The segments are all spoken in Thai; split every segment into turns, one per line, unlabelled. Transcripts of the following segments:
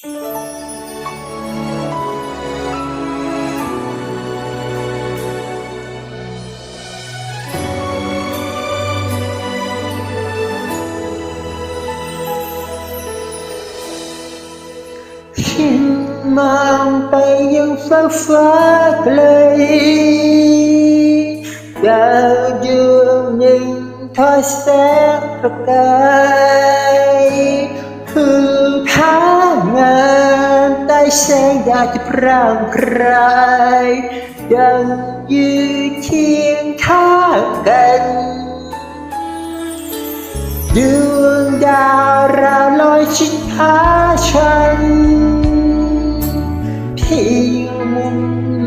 ฉันมองไปยังฟ้าฟ้าไก แสงดาวที่พร่างพรายดังยืนเคียงข้างกันดวงดาวราวลอยชิดหาฉันเพียงมุม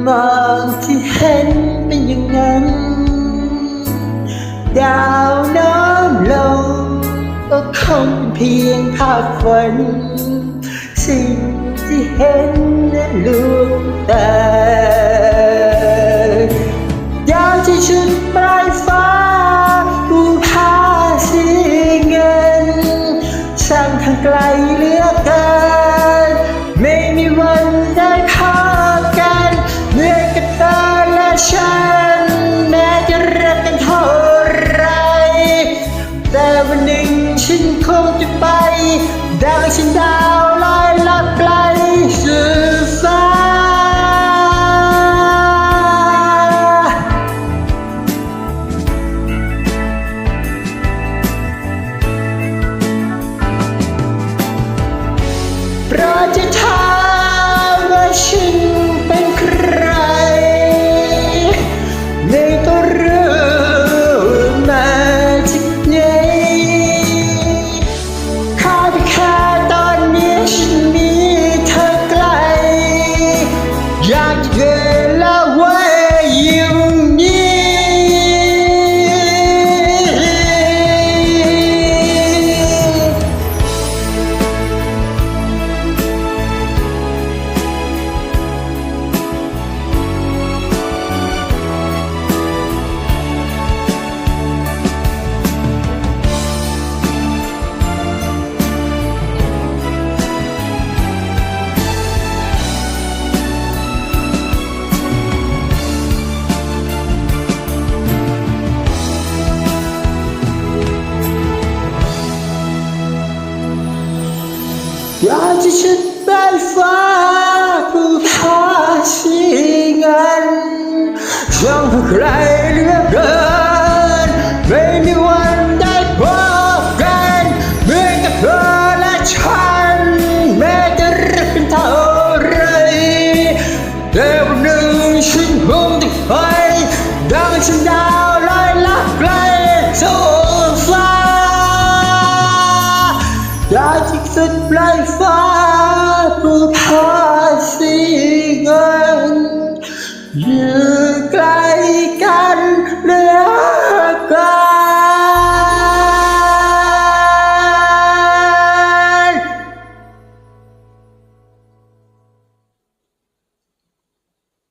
มองที่เห็นเป็นอย่างนั้นดาวน้ำลงก็คงเป็นเพียงภาพฝันสิ่ง ที่เห็นนั้นลวงตายาวที่ชุดปลายฟ้าผู้พาสีเงินช่างทางไกล นึ่งฉันคงจะไปดังฉันดาวลอยลับไกลสู่ฟ้ อยากจะชุดใต้ฟ้าผู้พาสีเงินช่างใครเหลือเกินไม่มีวันได้พบกันเหมือนกับเธอและฉันแม้จะรักกันเท่าไรแต่วันหนึ่งฉันคงต้องไปดังฉันดาว life out of passing and you